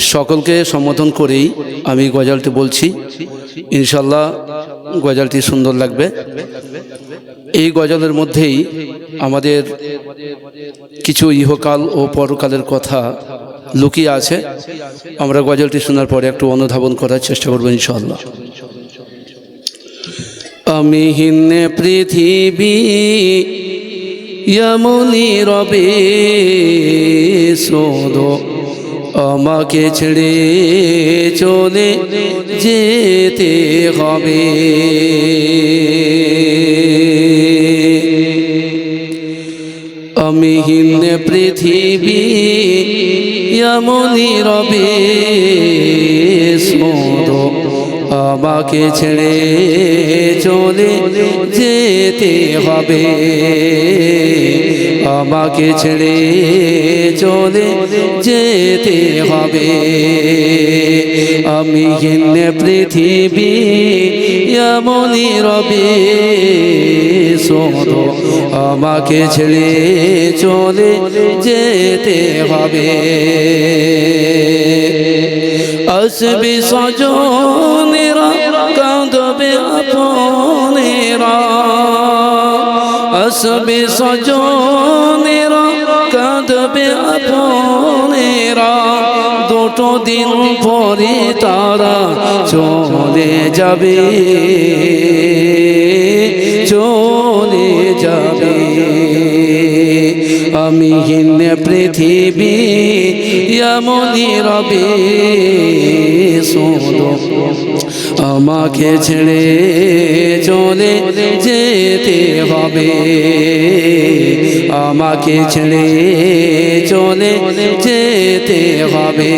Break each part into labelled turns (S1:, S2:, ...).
S1: সকলকে সম্বোধন করেই আমি গজালটি বলছি। ইনশাল্লাহ গজালটি সুন্দর লাগবে। এই গজলের মধ্যেই আমাদের কিছু ইহকাল ও পরকালের কথা লুকিয়ে আছে। আমরা গজলটি শোনার পরে একটু অনুধাবন করার চেষ্টা করব ইনশাল্লাহ আমি হিন্নে পৃথিবী রবে, সোদ আমাকে ছেড়ে চলে যেতে হবে। আমি হিন্নে পৃথিবী যমনি রবে আমাকে ছেড়ে চলে যেতে হবে। আমাকে ছেড়ে চলে যেতে হবে। আমি হিন্নে পৃথিবী, এমনই রবে, শোনো, আমাকে ছেড়ে চলে যেতে হবে। আসবি সজনেরা আসবি সজনেরা কাঁদবে আপনেরা। দুটো দিন পরে তারা চলে যাবে চলে যাবে। আমি হিন্দ পৃথিবী এমনই রবে শোনো আমাকে ছেড়ে চলে যেতে হবে। আমাকে ছেড়ে চলে যেতে হবে।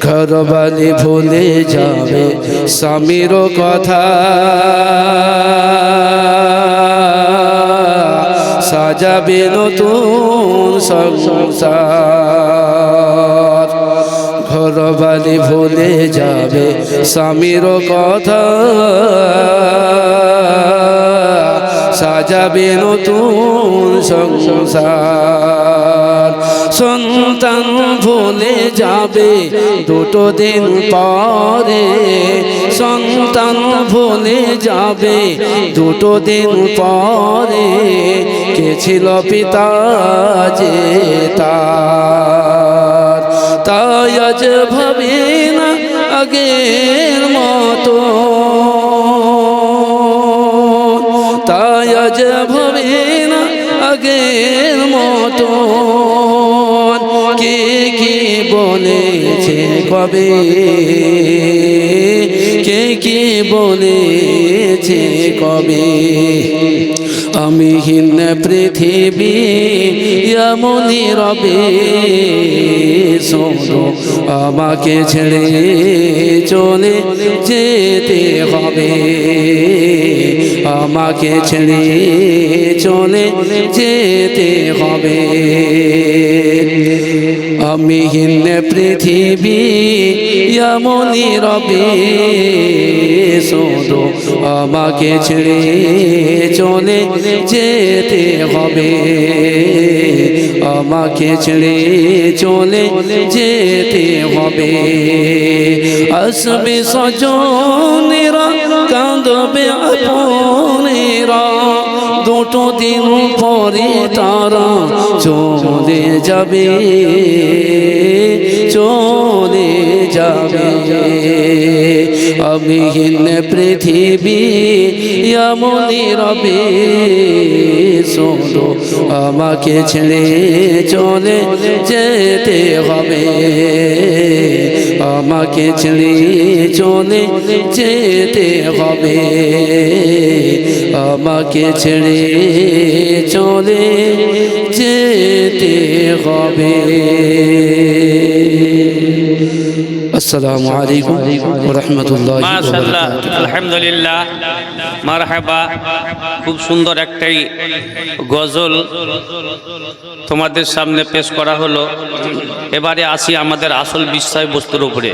S1: ঘরবালি ভুলে যাবে স্বামীর কথা। সাজাবে নতুন সংসার। ঘরবালি ভুলে যাবে স্বামীর কথা। সাজাবে নতুন সংসার। সন্তান ভুলে যাবে দুটো দিন পরে। সন্তান ভুলে যাবে দুটো দিন পরে। কে ছিল পিতা যে তার? তাই আজ ভাবে না আগের মতো। তাই আজ ভাবে না আগের মতো। কে কে বলেছে কবে? কে কে বলেছে কবে? আমি হিন্দ পৃথিবী এমনি রবে। শোনো আমাকে ছেড়ে চলে যেতে হবে। আমাকে ছেড়ে চলে যেতে হবে। আমি হিন্দ পৃথিবী এমনই রবে শোনো আমাকে ছেড়ে চলে যেতে হবে। আমাকে ছেড়ে চলে যেতে হবে। আসবে সজনেরা কাঁদবে আপনেরা। দুটো দিন পরে তারা চলে যাবে চলে যাবে। আমি হিন পৃথিবী, এমনই রবে। শোনো, আমাকে ছেড়ে চলে যেতে হবে। আমাকে ছেড়ে চলে যেতে হবে। আমাকে ছেড়ে চলে যেতে হবে। আসসালামু আলাইকুম রহমতুল্লাহ
S2: মাশাল্লাহ আলহামদুলিল্লাহ মারহাবা খুব সুন্দর একটাই গজল তোমাদের সামনে পেশ করা হলো। এবারে আসি আমাদের আসল বিষয়বস্তুর উপরে।